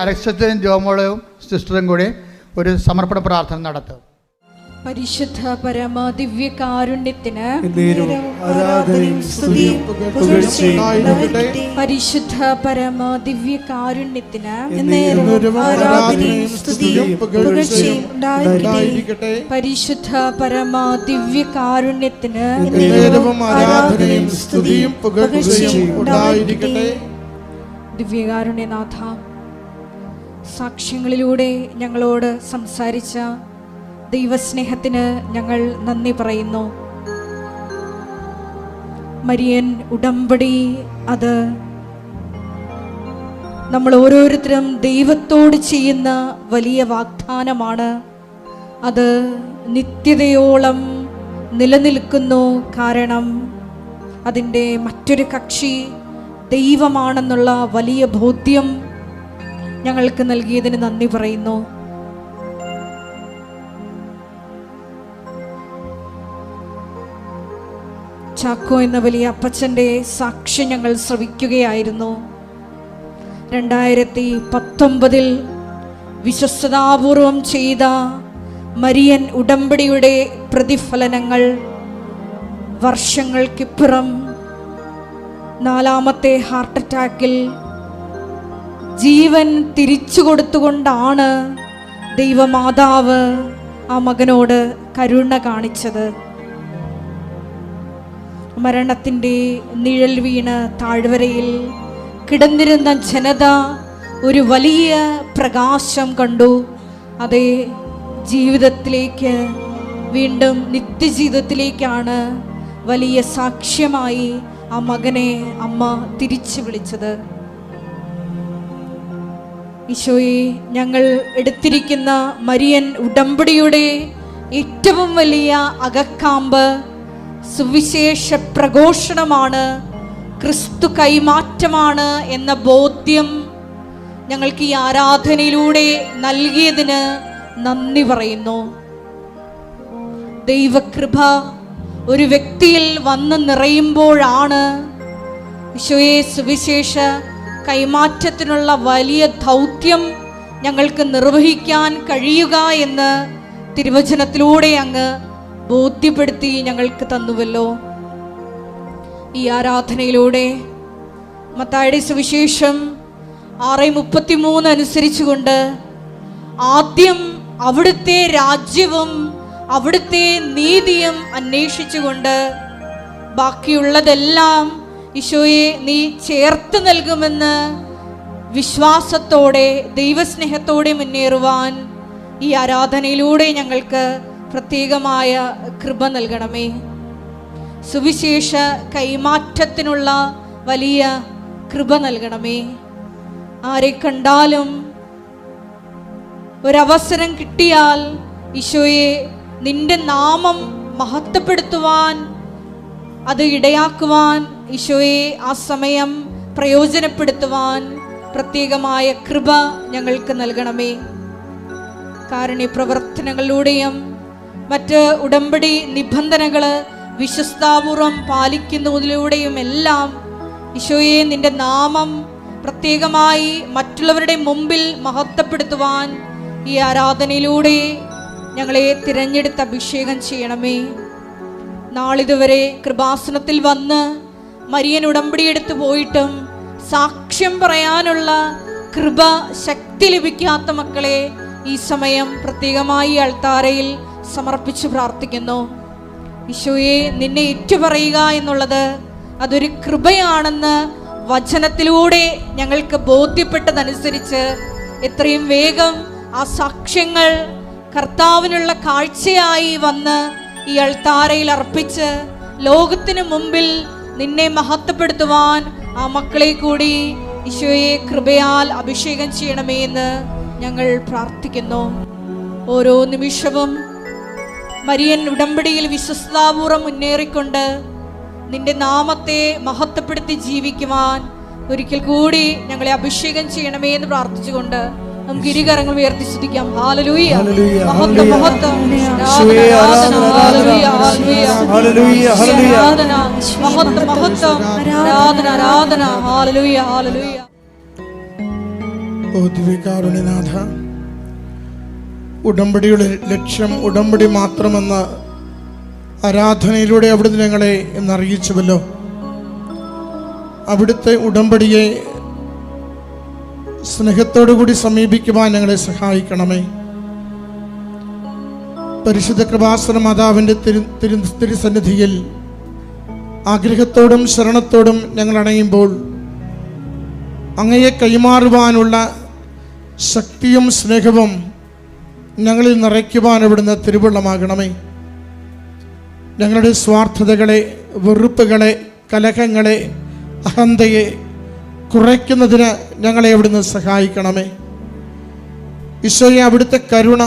അലക്സത്തിനും ജോമോളും സിസ്റ്ററും കൂടി ഒരു സമർപ്പണ പ്രാർത്ഥന നടത്തും പരിശുദ്ധ പരമ ദിവ്യ കാരുണ്യത്തിന് ആരാധനയും സ്തുതിയും പുകഴ്ചയും ഉണ്ടായിരിക്കട്ടെ. പരിശുദ്ധ പരമ ദിവ്യ കാരുണ്യത്തിന് ആരാധനയും സ്തുതിയും പുകഴ്ചയും ഉണ്ടായിരിക്കട്ടെ. പരിശുദ്ധ പരമ ദിവ്യ കാരുണ്യത്തിന് ആരാധനയും സ്തുതിയും പുകഴ്ചയും ഉണ്ടായിരിക്കട്ടെ ദിവ്യകാരുണ്യനാഥ സാക്ഷ്യങ്ങളിലൂടെ ഞങ്ങളോട് സംസാരിച്ച ദൈവസ്നേഹത്തിന് ഞങ്ങൾ നന്ദി പറയുന്നു. മരിയൻ ഉടമ്പടി അത് നമ്മൾ ഓരോരുത്തരും ദൈവത്തോട് ചെയ്യുന്ന വലിയ വാഗ്ദാനമാണ്. അത് നിത്യതയോളം നിലനിൽക്കുന്നു കാരണം അതിന്റെ മറ്റൊരു കക്ഷി ദൈവമാണെന്നുള്ള വലിയ ബോധ്യം ഞങ്ങൾക്ക് നൽകിയതിന് നന്ദി പറയുന്നു. ചാക്കോ എന്ന വലിയ അപ്പച്ചന്റെ സാക്ഷ്യം ഞങ്ങൾ ശ്രവിക്കുകയായിരുന്നു. രണ്ടായിരത്തി പത്തൊമ്പതിൽ വിശ്വസ്തതാപൂർവം ചെയ്ത മരിയൻ ഉടമ്പടിയുടെ പ്രതിഫലനങ്ങൾ വർഷങ്ങൾക്കിപ്പുറം നാലാമത്തെ ഹാർട്ട് അറ്റാക്കിൽ ജീവൻ തിരിച്ചു കൊടുത്തുകൊണ്ടാണ് ദൈവമാതാവ് ആ മകനോട് കരുണ കാണിച്ചത്. മരണത്തിന്റെ നിഴൽ വീണ് താഴ്വരയിൽ കിടന്നിരുന്ന ജനത ഒരു വലിയ പ്രകാശം കണ്ടു. അതേ ജീവിതത്തിലേക്ക് വീണ്ടും നിത്യജീവിതത്തിലേക്കാണ് വലിയ സാക്ഷ്യമായി ആ മകനെ അമ്മ തിരിച്ചു വിളിച്ചത്. ഈശോയെ ഞങ്ങൾ എടുത്തിരിക്കുന്ന മരിയൻ ഉടമ്പടിയുടെ ഏറ്റവും വലിയ അകക്കാമ്പ് സുവിശേഷ പ്രഘോഷണമാണ് ക്രിസ്തു കൈമാറ്റമാണ് എന്ന ബോധ്യം ഞങ്ങൾക്ക് ഈ ആരാധനയിലൂടെ നൽകിയതിന് നന്ദി പറയുന്നു. ദൈവകൃപ ഒരു വ്യക്തിയിൽ വന്ന് നിറയുമ്പോഴാണ് ഈശോയെ സുവിശേഷ കൈമാറ്റത്തിനുള്ള വലിയ ദൗത്യം ഞങ്ങൾക്ക് നിർവഹിക്കാൻ കഴിയുക എന്ന് തിരുവചനത്തിലൂടെ അങ്ങ് ബോധ്യപ്പെടുത്തി ഞങ്ങൾക്ക് തന്നുവല്ലോ. ഈ ആരാധനയിലൂടെ മത്തായുടെ സുവിശേഷം ആറ് മുപ്പത്തിമൂന്ന് അനുസരിച്ചുകൊണ്ട് ആദ്യം അവിടുത്തെ രാജ്യവും അവിടുത്തെ നീതിയും അന്വേഷിച്ചുകൊണ്ട് ബാക്കിയുള്ളതെല്ലാം ഈശോയെ നീ ചേർത്ത് നൽകുമെന്ന് വിശ്വാസത്തോടെ ദൈവസ്നേഹത്തോടെ മുന്നേറുവാൻ ഈ ആരാധനയിലൂടെ ഞങ്ങൾക്ക് പ്രത്യേകമായ കൃപ നൽകണമേ. സുവിശേഷ കൈമാറ്റത്തിനുള്ള വലിയ കൃപ നൽകണമേ. ആരെ കണ്ടാലും ഒരവസരം കിട്ടിയാൽ ഈശോയെ നിന്റെ നാമം മഹത്വപ്പെടുത്തുവാൻ അത് ഇടയാക്കുവാൻ ഈശോയെ ആ സമയം പ്രയോജനപ്പെടുത്തുവാൻ പ്രത്യേകമായ കൃപ ഞങ്ങൾക്ക് നൽകണമേ. കാരുണ്യ പ്രവർത്തനങ്ങളിലൂടെയും മറ്റ് ഉടമ്പടി നിബന്ധനകൾ വിശ്വസ്താപൂർവം പാലിക്കുന്നതിലൂടെയും എല്ലാം ഈശോയെ നിന്റെ നാമം പ്രത്യേകമായി മറ്റുള്ളവരുടെ മുമ്പിൽ മഹത്വപ്പെടുത്തുവാൻ ഈ ആരാധനയിലൂടെ ഞങ്ങളെ തിരഞ്ഞെടുത്ത് അഭിഷേകം ചെയ്യണമേ. നാളിതുവരെ കൃപാസനത്തിൽ വന്ന് മരിയൻ ഉടമ്പടി എടുത്തു പോയിട്ടും സാക്ഷ്യം പറയാനുള്ള കൃപ ശക്തി ലഭിക്കാത്ത മക്കളെ ഈ സമയം പ്രത്യേകമായി അൾത്താരയിൽ സമർപ്പിച്ച് പ്രാർത്ഥിക്കുന്നു. ഈശോയെ നിന്നെ ഏറ്റു പറയുക എന്നുള്ളത് അതൊരു കൃപയാണെന്ന് വചനത്തിലൂടെ ഞങ്ങൾക്ക് ബോധ്യപ്പെട്ടതനുസരിച്ച് എത്രയും വേഗം ആ സാക്ഷ്യങ്ങൾ കർത്താവിനുള്ള കാഴ്ചയായി വന്ന് ഈ അൾത്താരയിൽ അർപ്പിച്ച് ലോകത്തിന് മുമ്പിൽ നിന്നെ മഹത്വപ്പെടുത്തുവാൻ ആ മക്കളെ കൂടി ഈശോയെ കൃപയാൽ അഭിഷേകം ചെയ്യണമേ എന്ന് ഞങ്ങൾ പ്രാർത്ഥിക്കുന്നു. ഓരോ നിമിഷവും മരിയൻ ഉടമ്പടിയിൽ വിശ്വസ്താപൂർവം മുന്നേറിക്കൊണ്ട് നിന്റെ നാമത്തെ മഹത്വപ്പെടുത്തി ജീവിക്കുവാൻ ഒരിക്കൽ കൂടി ഞങ്ങളെ അഭിഷേകം ചെയ്യണമേ എന്ന് പ്രാർത്ഥിച്ചുകൊണ്ട് നമുക്ക് ഇരുകരങ്ങൾ ഉയർത്തി സ്തുതിക്കാം ഹാലലൂയ ഹല്ലേലൂയ, മഹത്വം ഹല്ലേലൂയ. മഹത്വം. യേശുവേ, ആരാധന, ആരാധന, ഹാലലൂയ, ഹാലലൂയ. Hallelujah, hallelujah. ആരാധന മഹത്വം മഹത്വം. ആരാധന ആരാധന ഹാലലൂയ ഹാലലൂയ ഓ ദിവ്യകാരുണ്യനാഥ ഉടമ്പടിയുടെ ലക്ഷ്യം ഉടമ്പടി മാത്രമെന്ന് ആരാധനയിലൂടെ അവിടുന്ന് ഞങ്ങളെ എന്നറിയിച്ചുവല്ലോ. അവിടുത്തെ ഉടമ്പടിയെ സ്നേഹത്തോടു കൂടി സമീപിക്കുവാൻ ഞങ്ങളെ സഹായിക്കണമേ. പരിശുദ്ധ കൃപാസന മാതാവിന്റെ തിരു തിരു തിരുസന്നിധിയിൽ ആഗ്രഹത്തോടും ശരണത്തോടും ഞങ്ങൾ അണയുമ്പോൾ അങ്ങയെ കൈമാറുവാനുള്ള ശക്തിയും സ്നേഹവും ഞങ്ങളിൽ നിറയ്ക്കുവാൻ അവിടുന്ന് തിരുവള്ളമാകണമേ. ഞങ്ങളുടെ സ്വാർത്ഥതകളെ വെറുപ്പുകളെ കലഹങ്ങളെ അഹന്തയെ കുറയ്ക്കുന്നതിന് ഞങ്ങളെ അവിടുന്ന് സഹായിക്കണമേ. ഈശോയെ അവിടുത്തെ കരുണ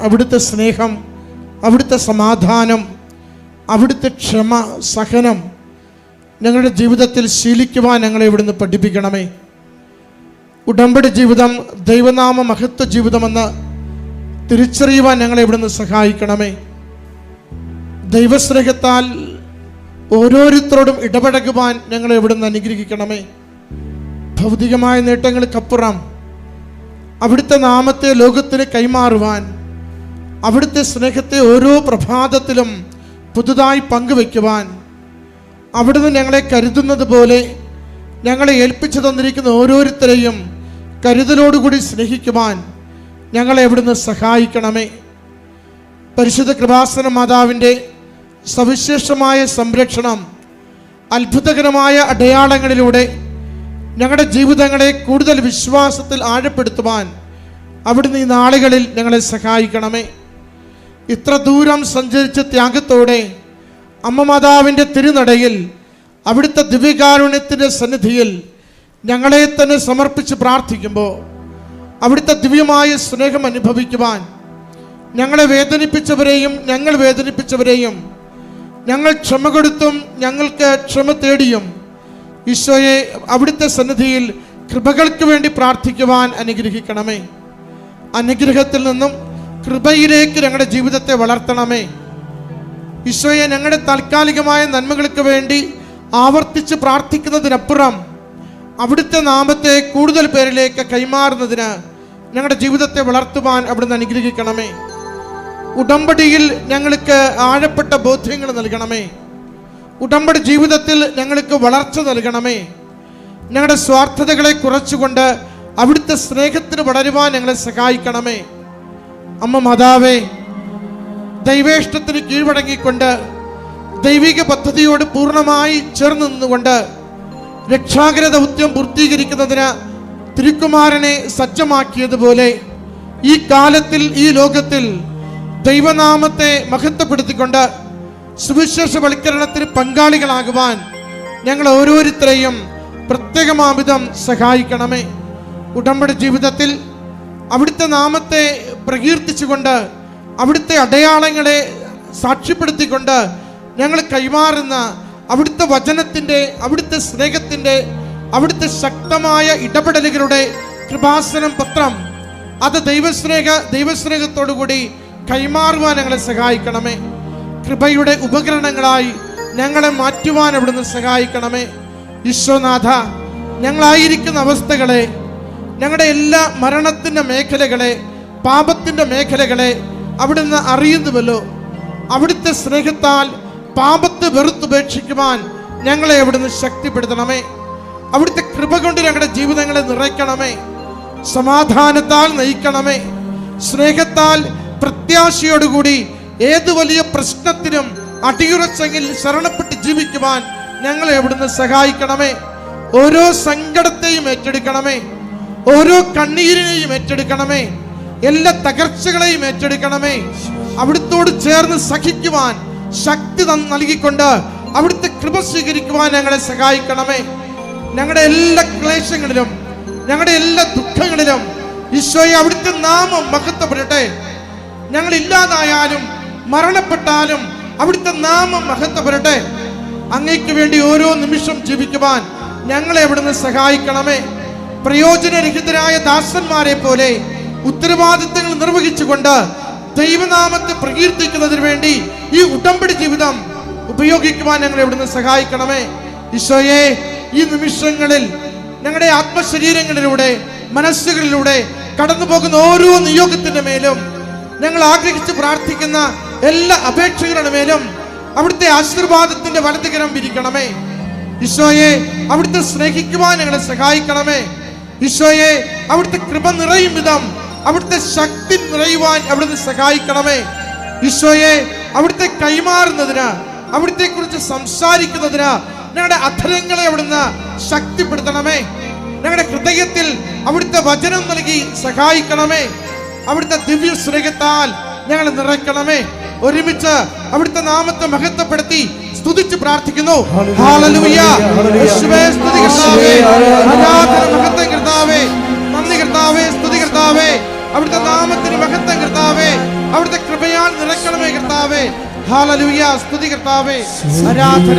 അവിടുത്തെ സ്നേഹം അവിടുത്തെ സമാധാനം അവിടുത്തെ ക്ഷമ സഹനം ഞങ്ങളുടെ ജീവിതത്തിൽ ശീലിക്കുവാൻ ഞങ്ങളെ ഇവിടുന്ന് പഠിപ്പിക്കണമേ. ഉടമ്പടി ജീവിതം ദൈവനാമ മഹത്വ ജീവിതമെന്ന് തിരിച്ചറിയുവാൻ ഞങ്ങളെ ഇവിടുന്ന് സഹായിക്കണമേ. ദൈവസ്നേഹത്താൽ ഓരോരുത്തരോടും ഇടപഴകുവാൻ ഞങ്ങളെ ഇവിടുന്ന് അനുഗ്രഹിക്കണമേ. ഭൗതികമായ നേട്ടങ്ങൾക്കപ്പുറം അവിടുത്തെ നാമത്തെ ലോകത്തിന് കൈമാറുവാൻ അവിടുത്തെ സ്നേഹത്തെ ഓരോ പ്രഭാതത്തിലും പുതുതായി പങ്കുവെക്കുവാൻ അവിടുന്ന് ഞങ്ങളെ കരുതുന്നത് പോലെ ഞങ്ങളെ ഏൽപ്പിച്ചു തന്നിരിക്കുന്ന ഓരോരുത്തരെയും കരുതലോടുകൂടി സ്നേഹിക്കുവാൻ ഞങ്ങളെ അവിടുന്ന് സഹായിക്കണമേ. പരിശുദ്ധ കൃപാസന മാതാവിന്റെ സവിശേഷമായ സംരക്ഷണം അത്ഭുതകരമായ അടയാളങ്ങളിലൂടെ ഞങ്ങളുടെ ജീവിതങ്ങളെ കൂടുതൽ വിശ്വാസത്തിൽ ആഴപ്പെടുത്തുവാൻ അവിടുന്ന് ഈ നാളുകളിൽ ഞങ്ങളെ സഹായിക്കണമേ. ഇത്ര ദൂരം സഞ്ചരിച്ച ത്യാഗത്തോടെ അമ്മ മാതാവിന്റെ തിരുനടയിൽ അവിടുത്തെ ദിവ്യകാരുണ്യത്തിന്റെ സന്നിധിയിൽ ഞങ്ങളെ തന്നെ സമർപ്പിച്ച് പ്രാർത്ഥിക്കുമ്പോൾ അവിടുത്തെ ദിവ്യമായ സ്നേഹം അനുഭവിക്കുവാൻ ഞങ്ങളെ വേദനിപ്പിച്ചവരെയും ഞങ്ങൾ വേദനിപ്പിച്ചവരെയും ഞങ്ങൾ ക്ഷമ കൊടുത്തും ഞങ്ങൾക്ക് ക്ഷമ തേടിയും ഈശോയെ അവിടുത്തെ സന്നിധിയിൽ കൃപകൾക്ക് വേണ്ടി പ്രാർത്ഥിക്കുവാൻ അനുഗ്രഹിക്കണമേ. അനുഗ്രഹത്തിൽ നിന്നും കൃപയിലേക്ക് ഞങ്ങളുടെ ജീവിതത്തെ വളർത്തണമേ. ഈശോയെ ഞങ്ങളുടെ താൽക്കാലികമായ നന്മകൾക്ക് വേണ്ടി ആവർത്തിച്ച് പ്രാർത്ഥിക്കുന്നതിനപ്പുറം അവിടുത്തെ നാമത്തെ കൂടുതൽ പേരിലേക്ക് കൈമാറുന്നതിന് ഞങ്ങളുടെ ജീവിതത്തെ വളർത്തുവാൻ അവിടുന്ന് അനുഗ്രഹിക്കണമേ. ഉടമ്പടിയിൽ ഞങ്ങൾക്ക് ആഴപ്പെട്ട ബോധ്യങ്ങൾ നൽകണമേ. ഉടമ്പടി ജീവിതത്തിൽ ഞങ്ങൾക്ക് വളർച്ച നൽകണമേ. ഞങ്ങളുടെ സ്വാർത്ഥതകളെ കുറച്ചുകൊണ്ട് അവിടുത്തെ സ്നേഹത്തിന് വളരുവാൻ ഞങ്ങളെ സഹായിക്കണമേ. അമ്മ മാതാവേ ദൈവേഷ്ടത്തിന് കീഴ്വടങ്ങിക്കൊണ്ട് ദൈവിക പദ്ധതിയോട് പൂർണമായി ചേർന്ന് നിന്നുകൊണ്ട് രക്ഷാകര ദൗത്യം പൂർത്തീകരിക്കുന്നതിന് തിരുക്കുമാരനെ സജ്ജമാക്കിയതുപോലെ ഈ കാലത്തിൽ ഈ ലോകത്തിൽ ദൈവനാമത്തെ മഹത്വപ്പെടുത്തിക്കൊണ്ട് സുവിശേഷവൽക്കരണത്തിന് പങ്കാളികളാകുവാൻ ഞങ്ങൾ ഓരോരുത്തരെയും പ്രത്യേകമാവിധം സഹായിക്കണമേ. ഉടമ്പടി ജീവിതത്തിൽ അവിടുത്തെ നാമത്തെ പ്രകീർത്തിച്ചുകൊണ്ട് അവിടുത്തെ അടയാളങ്ങളെ സാക്ഷ്യപ്പെടുത്തിക്കൊണ്ട് ഞങ്ങൾ കൈമാറുന്ന അവിടുത്തെ വചനത്തിന്റെ അവിടുത്തെ സ്നേഹത്തിന്റെ അവിടുത്തെ ശക്തമായ ഇടപെടലുകളുടെ കൃപാസനം പത്രം അത് ദൈവസ്നേഹ ദൈവസ്നേഹത്തോടു കൂടി കൈമാറുവാൻ ഞങ്ങളെ സഹായിക്കണമേ. കൃപയുടെ ഉപകരണങ്ങളായി ഞങ്ങളെ മാറ്റുവാൻ അവിടുന്ന് സഹായിക്കണമേ. ഈശ്വനാഥ ഞങ്ങളായിരിക്കുന്ന അവസ്ഥകളെ ഞങ്ങളുടെ എല്ലാ മരണത്തിന്റെ മേഖലകളെ പാപത്തിന്റെ മേഖലകളെ അവിടുന്ന് അറിയുന്നുവല്ലോ. അവിടുത്തെ സ്നേഹത്താൽ പാപത്തെ വെറുത്തുപേക്ഷിക്കുവാൻ ഞങ്ങളെ അവിടുന്ന് ശക്തിപ്പെടുത്തണമേ. അവിടുത്തെ കൃപ കൊണ്ട് ഞങ്ങളുടെ ജീവിതങ്ങളെ നിറയ്ക്കണമേ. സമാധാനത്താൽ നയിക്കണമേ. സ്നേഹത്താൽ പ്രത്യാശയോടുകൂടി ഏത് വലിയ പ്രശ്നത്തിനും അടിയുറച്ചെങ്കിൽ ശരണപ്പെട്ട് ജീവിക്കുവാൻ ഞങ്ങളെ അവിടുന്ന് സഹായിക്കണമേ. ഓരോ സങ്കടത്തെയും ഏറ്റെടുക്കണമേ. ഓരോ കണ്ണീരിനെയും ഏറ്റെടുക്കണമേ. എല്ലാ തകർച്ചകളെയും ഏറ്റെടുക്കണമേ. അവിടുത്തോട് ചേർന്ന് സഹിക്കുവാൻ ശക്തി നൽകിക്കൊണ്ട് അവിടുത്തെ കൃപ സ്വീകരിക്കുവാൻ ഞങ്ങളെ സഹായിക്കണമേ. ഞങ്ങളുടെ എല്ലാ ക്ലേശങ്ങളിലും ഞങ്ങളുടെ എല്ലാ ദുഃഖങ്ങളിലും ഈശോയെ അവിടുത്തെ നാമം മഹത്വപ്പെടട്ടെ. ഞങ്ങൾ ഇല്ലാതായാലും മരണപ്പെട്ടാലും അവിടുത്തെ നാമം മഹത്വപ്പെടട്ടെ അങ്ങയ്ക്ക് വേണ്ടി ഓരോ നിമിഷം ജീവിക്കുവാൻ ഞങ്ങളെ അവിടുന്ന് സഹായിക്കണമേ. പ്രയോജനരഹിതരായ ദാസന്മാരെ പോലെ ഉത്തരവാദിത്തങ്ങൾ നിർവഹിച്ചുകൊണ്ട് ദൈവനാമത്തെ പ്രകീർത്തിക്കുന്നതിന് വേണ്ടി ഈ ഉടമ്പടി ജീവിതം ഉപയോഗിക്കുവാൻ ഞങ്ങളെ ഇവിടുന്ന് സഹായിക്കണമേ. ഈശോയെ ഈ നിമിഷങ്ങളിൽ ഞങ്ങളുടെ ആത്മശരീരങ്ങളിലൂടെ മനസ്സുകളിലൂടെ കടന്നു പോകുന്ന ഓരോ നിയോഗത്തിന്റെ മേലും ഞങ്ങൾ ആഗ്രഹിച്ച് പ്രാർത്ഥിക്കുന്ന എല്ലാ അപേക്ഷകളുടെ മേലും അവിടുത്തെ ആശീർവാദത്തിന്റെ വലതുകരം വിരിക്കണമേ. ഈശോയെ അവിടുത്തെ സ്നേഹിക്കുവാൻ ഞങ്ങളെ സഹായിക്കണമേ. ഈശോയെ അവിടുത്തെ കൃപ നിറയും വിധം അവിടുത്തെ ശക്തി നിറയുവാൻ അവിടുന്ന് സഹായിക്കണമേ. ഈശോയെ അവിടുത്തെ കൈമാറുന്നതിന് അവിടുത്തെ കുറിച്ച് സംസാരിക്കുന്നതിന് ഞങ്ങളുടെ അധരങ്ങളെ അവിടുന്ന് ശക്തിപ്പെടുത്തണമേ. ഞങ്ങളുടെ ഹൃദയത്തിൽ അവിടുത്തെ വചനം നൽകി സഹായിക്കണമേ. അവിടുത്തെ ദിവ്യ സ്നേഹത്താൽ ഞങ്ങളെ നിറയ്ക്കണമേ. ഒരുമിച്ച് അവിടുത്തെ നാമത്തെ മഹത്വപ്പെടുത്തി സ്തുതിച്ച് പ്രാർത്ഥിക്കുന്നു. മഹത്വം കർത്താവേ. നന്ദി കർത്താവേ സ്തുതി കർത്താവേ. അവിടുത്തെ നാമത്തിന് മഹത്വം കർത്താവേ. അവിടുത്തെ കൃപയാൽ നിറക്കണമേ കർത്താവേ. ഹാലലൂയ സ്തുതി കർത്താവേ. ആരാധന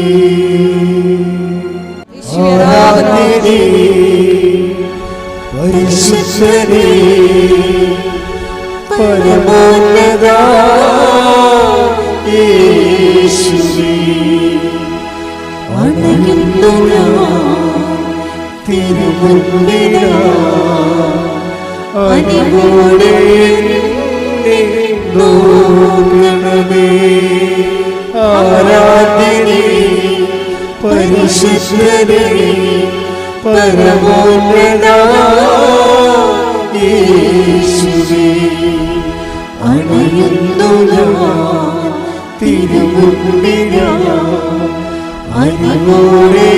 പരിശുദ്ധനേ പരമോന്നത യേശുവേ. അണയുന്നു ഞാൻ തിരുമുൻപിലാ അനിവോടെ നോക്കണമേ. ആരാധ്യനേ പരിശുദ്ധനേ പരമോന്നതീശുവേ അണയുന്നു തിരുമുമ്പിന അനങ്ങോടെ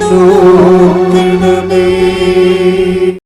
നോക്കണമേ.